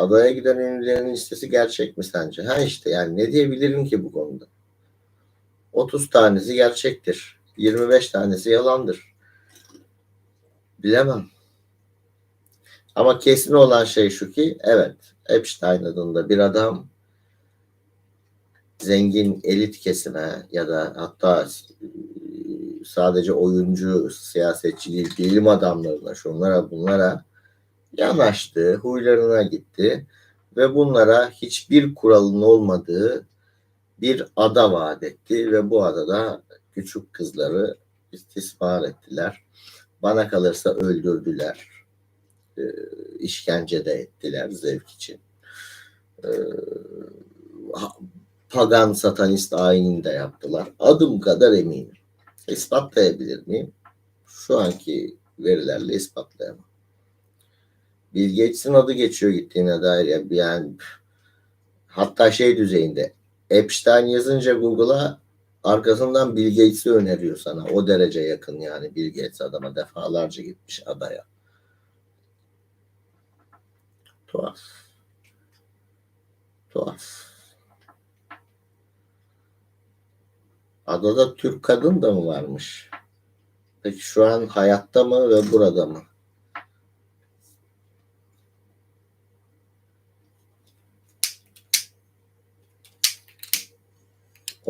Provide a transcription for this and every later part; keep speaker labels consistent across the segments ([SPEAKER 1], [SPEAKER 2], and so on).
[SPEAKER 1] Adaya giden ünlülerin listesi gerçek mi sence? Ha işte yani ne diyebilirim ki bu konuda? 30 tanesi gerçektir. 25 tanesi yalandır. Bilemem. Ama kesin olan şey şu ki evet Epstein adında bir adam zengin elit kesime ya da hatta sadece oyuncu, siyasetçi değil, bilim adamlarına, şunlara bunlara yanaştı, huylarına gitti ve bunlara hiçbir kuralın olmadığı bir ada vaat etti ve bu adada küçük kızları istismar ettiler. Bana kalırsa öldürdüler. E, işkence de ettiler zevk için. E, pagan satanist ayini de yaptılar. Adım kadar eminim. İspatlayabilir miyim? Şu anki verilerle ispatlayamam. Bill Gates'in adı geçiyor gittiğine dair. Yani hatta şey düzeyinde Epstein yazınca Google'a arkasından Bill Gates'i öneriyor sana. O derece yakın yani Bill Gates adama defalarca gitmiş adaya. Tuhaf. Tuhaf. Adada Türk kadın da mı varmış? Peki şu an hayatta mı ve burada mı?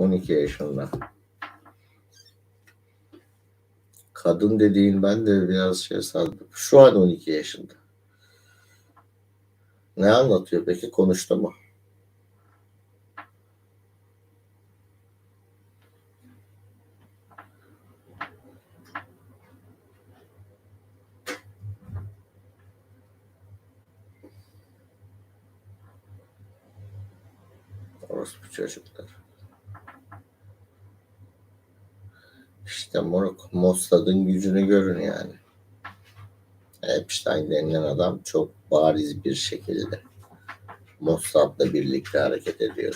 [SPEAKER 1] On iki yaşında. Kadın dediğin ben de biraz şey sandım. Şu an 12 yaşında. Ne anlatıyor peki? Konuştu mu? Orospu çocuklar. İşte moruk Mossad'ın gücünü görün yani. Epstein denilen adam çok bariz bir şekilde Mossad'la birlikte hareket ediyor.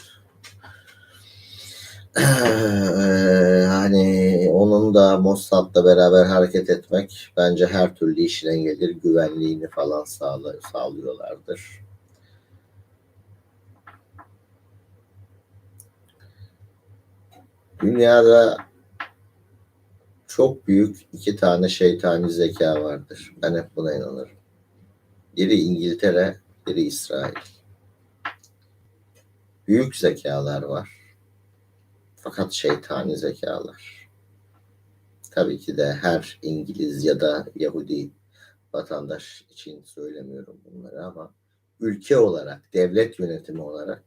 [SPEAKER 1] hani onun da Mossad'la beraber hareket etmek bence her türlü işine gelir. Güvenliğini falan sağla, sağlıyorlardır. Dünyada çok büyük iki tane şeytani zeka vardır. Ben hep buna inanırım. Biri İngiltere, biri İsrail. Büyük zekalar var. Fakat şeytani zekalar. Tabii ki de her İngiliz ya da Yahudi vatandaş için söylemiyorum bunları ama ülke olarak, devlet yönetimi olarak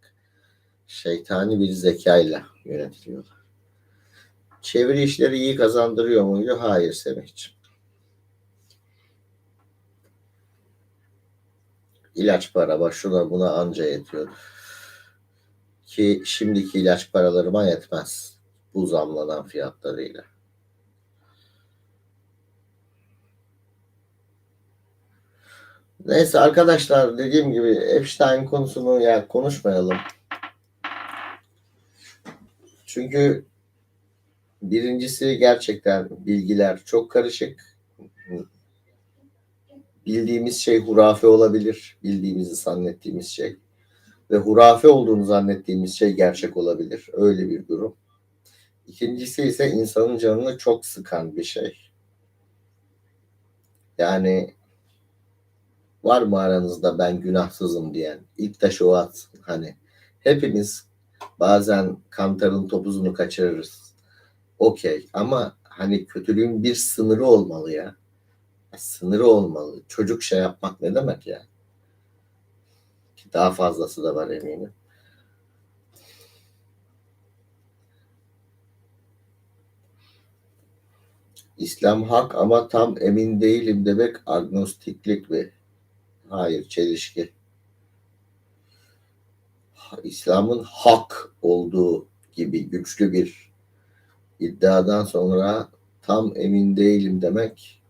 [SPEAKER 1] şeytani bir zekayla yönetiliyorlar. Çeviri işleri iyi kazandırıyor muydu? Hayır Semih'ciğim. İlaç para şuna buna anca yetiyordu. Ki şimdiki ilaç paralarıma yetmez. Bu zamlanan fiyatlarıyla. Neyse arkadaşlar dediğim gibi Epstein konusunu ya konuşmayalım. Çünkü Birincisi gerçekten bilgiler çok karışık. Bildiğimiz şey hurafe olabilir. Bildiğimizi zannettiğimiz şey. Ve hurafe olduğunu zannettiğimiz şey gerçek olabilir. Öyle bir durum. İkincisi ise insanın canını çok sıkan bir şey. Yani var mı aranızda ben günahsızım diyen? İlk taşı o at. Hani hepimiz bazen kantarın topuzunu kaçırırız okey ama hani kötülüğün bir sınırı olmalı ya. Sınırı olmalı. Çocuk şey yapmak ne demek ya? Daha fazlası da var eminim. İslam hak ama tam emin değilim demek agnostiklik mi? Hayır, çelişki. İslam'ın hak olduğu gibi güçlü bir iddiadan sonra tam emin değilim demek